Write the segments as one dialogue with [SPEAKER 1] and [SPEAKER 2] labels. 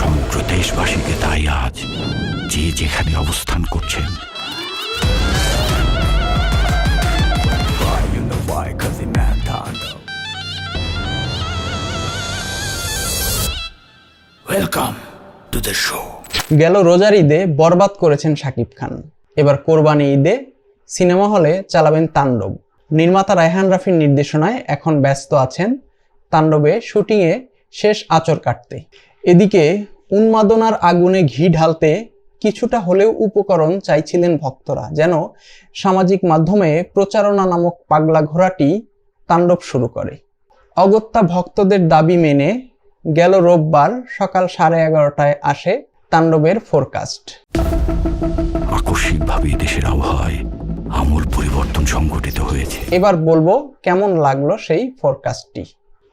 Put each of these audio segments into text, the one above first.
[SPEAKER 1] সমগ্র দেশবাসীকে তাই আজ যে যেখানে অবস্থান করছেন। ওয়েলকাম টু দ্য শো
[SPEAKER 2] গেল রোজার ঈদে বরবাদ করেছেন শাকিব খান। এবার কোরবানি ঈদে সিনেমা হলে চালাবেন তাণ্ডব। নির্মাতা রায়হান রাফির নির্দেশনায় এখন ব্যস্ত আছেন তাণ্ডবে শুটিংয়ে শেষ আচর কাটতে। এদিকে উন্মাদনার আগুনে ঘি ঢালতে কিছুটা হলেও উপকরণ চাইছিলেন ভক্তরা যেন সামাজিক মাধ্যমে প্রচারণা নামক পাগলা ঘোড়াটি তাণ্ডব শুরু করে। অগত্যা ভক্তদের দাবি মেনে গেল রোববার সকাল সাড়ে এগারোটায় আসে তাণ্ডবের ফোরকাস্ট
[SPEAKER 1] আকস্মিকভাবে দেশের আবহাওয়ায় আমূল পরিবর্তন সংঘটিত হয়েছে।
[SPEAKER 2] এবার বলব কেমন লাগল সেই ফোরকাস্টটি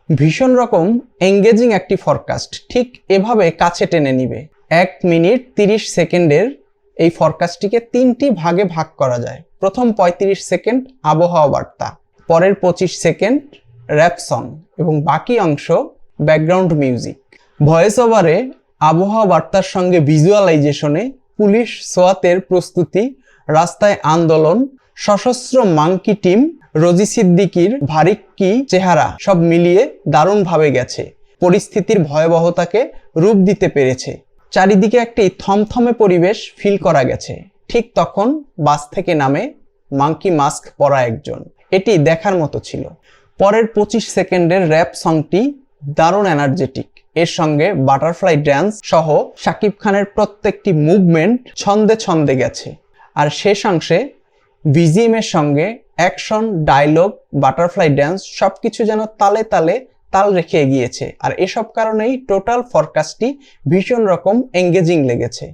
[SPEAKER 2] ভীষণ রকম এঙ্গেজিং একটি ফরকাস্ট ঠিক এভাবে কাছে টেনে নিবে। এক মিনিট তিরিশ সেকেন্ডের এই ফরকাস্টটিকে তিনটি ভাগে ভাগ করা যায়। প্রথম পঁয়ত্রিশ সেকেন্ড আবহাওয়া বার্তা, পরের পঁচিশ সেকেন্ড র্যাপ সং এবং বাকি অংশ ব্যাকগ্রাউন্ড মিউজিক ভয়েস ওভারে আবহাওয়া বার্তার সঙ্গে ভিজুয়ালাইজেশনে পুলিশ সোয়াতের প্রস্তুতি, রাস্তায় আন্দোলন, সশস্ত্র মাংকি টিম রোজি সিদ্দিকির ভারিক্কি চেহারা সব মিলিয়ে দারুণভাবে গেছে। পরিস্থিতির ভয়াবহতাকে রূপ দিতে পেরেছে। চারিদিকে একটি থমথমে পরিবেশ ফিল করা গেছে। ঠিক তখন বাস থেকে নামে মাংকি মাস্ক পরা একজন। এটি দেখার মতো ছিল। পরের পঁচিশ সেকেন্ডের র্যাপ সংটি দারুণ এনার্জেটিক এর সঙ্গে বাটারফ্লাই ড্যান্স সহ শাকিব খানের প্রত্যেকটি মুভমেন্ট ছন্দে ছন্দে গেছে। আর শেষ অংশে বিজিএম সঙ্গে অ্যাকশন ডায়লগ বাটারফ্লাই ড্যান্স সবকিছু যেন তালে তালে তাল রেখে এগিয়েছে। আর এসব কারণেই টোটাল ফরকাস্টটি ভীষণ রকম এঙ্গেজিং লেগেছে।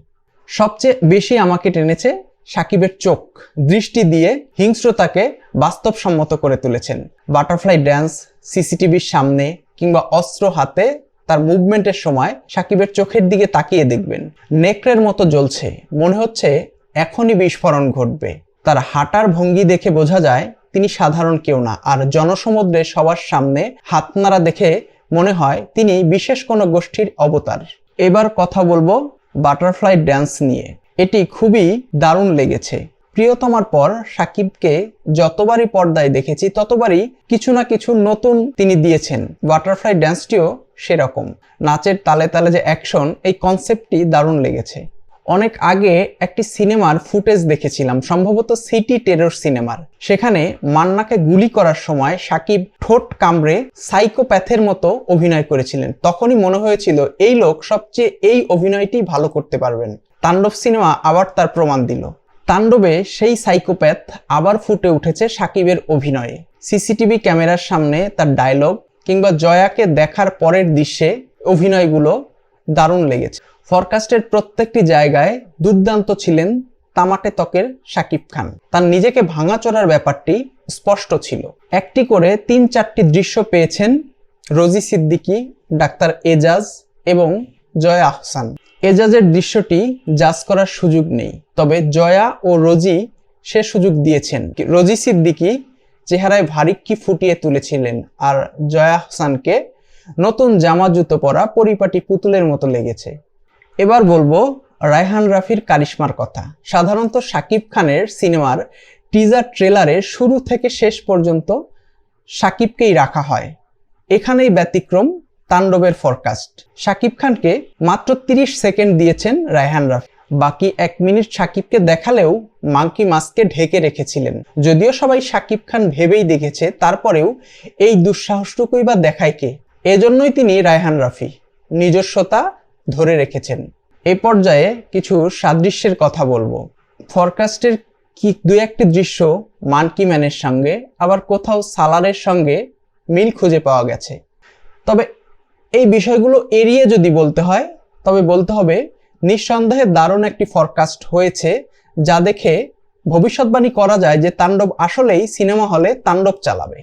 [SPEAKER 2] সবচেয়ে বেশি আমাকে টেনেছে সাকিবের চোখ, দৃষ্টি দিয়ে হিংস্রতাকে বাস্তবসম্মত করে তুলেছেন। বাটারফ্লাই ড্যান্স সিসিটিভির সামনে কিংবা অস্ত্র হাতে তার মুভমেন্টের সময় সাকিবের চোখের দিকে তাকিয়ে দেখবেন। নেকড়ের মতো জ্বলছে। মনে হচ্ছে এখনই বিস্ফোরণ ঘটবে। তার হাঁটার ভঙ্গি দেখে বোঝা যায় তিনি সাধারণ কেউ না। আর জনসমুদ্রে সবার সামনে হাত নাড়া দেখে মনে হয় তিনি বিশেষ কোনো গোষ্ঠীর অবতার। এবার কথা বলব বাটারফ্লাই ড্যান্স নিয়ে। এটি খুবই দারুণ লেগেছে। প্রিয়তমার পর সাকিবকে যতবারই পর্দায় দেখেছি, ততবারই কিছু না কিছু নতুন তিনি দিয়েছেন। বাটারফ্লাই ড্যান্সটিও সেরকম। নাচের তালে তালে যে অ্যাকশন, এই কনসেপ্টটি দারুণ লেগেছে। অনেক আগে একটি সিনেমার ফুটেজ দেখেছিলাম, সম্ভবত সিটি টেরর সিনেমার। সেখানে মান্নাকে গুলি করার সময় সাকিব ঠোঁট কামড়ে সাইকোপ্যাথের মতো অভিনয় করেছিলেন। তখনই মনে হয়েছিল, এই লোক সবচেয়ে এই অভিনয়টি ভালো করতে পারবেন। তাণ্ডব সিনেমা আবার তার প্রমাণ দিল। তাণ্ডবে সেই সাইকোপ্যাথ আবার ফুটে উঠেছে সাকিবের অভিনয়ে। সিসিটিভি ক্যামেরার সামনে তার ডায়লগ কিংবা জয়াকে দেখার পরের দৃশ্যে অভিনয়গুলো দারুণ লেগেছে। ফরকাস্টের প্রত্যেকটি জায়গায় দুর্দান্ত ছিলেন তামাটে ত্বকের শাকিব খান। তার নিজেকে ভাঙাচোরার ব্যাপারটি স্পষ্ট ছিল। একটি করে তিন চারটি দৃশ্য পেয়েছেন রোজি সিদ্দিকী, ডাক্তার এজাজ এবং জয়া আহসান। এজাজের দৃশ্যটি জাজ করার সুযোগ নেই, তবে জয়া ও রোজি সে সুযোগ দিয়েছেন। রোজি সিদ্দিকী চেহারায় ভারিক্কি ফুটিয়ে তুলেছিলেন আর জয়া আহসানকে নতুন জামা জুতো পরা পরিপাটি পুতুলের মতো লেগেছে। এবার বলব রায়হান রাফির কারিশমার কথা। সাধারণত শাকিব খানের সিনেমার টিজার ট্রেলারে শুরু থেকে শেষ পর্যন্ত শাকিবকেই রাখা হয়। এখানেই ব্যতিক্রম তাণ্ডবের ফরকাস্ট শাকিব খানকে মাত্র তিরিশ সেকেন্ড দিয়েছেন রায়হান রাফি। বাকি এক মিনিট শাকিবকে দেখালেও মাংকি মাস্ককে ঢেকে রেখেছিলেন। যদিও সবাই শাকিব খান ভেবেই দেখেছে, তারপরেও এই দুঃসাহসটুকুই বা দেখায় কে? এজন্যই তিনি রায়হান রাফি। নিজস্বতা ধরে রেখেছেন। এই পর্যায়ে কিছু সাদৃশ্যের কথা বলব। ফরকাস্টের কি দু একটি দৃশ্য মানকি ম্যানের সঙ্গে, আবার কোথাও সালারের সঙ্গে মিল খুঁজে পাওয়া গেছে। তবে এই বিষয়গুলো এড়িয়ে যদি বলতে হয়, তবে বলতে হবে, নিঃসন্দেহে দারুণ একটি ফরকাস্ট হয়েছে, যা দেখে ভবিষ্যৎবাণী করা যায় যে তাণ্ডব আসলেই সিনেমা হলে তাণ্ডব চালাবে।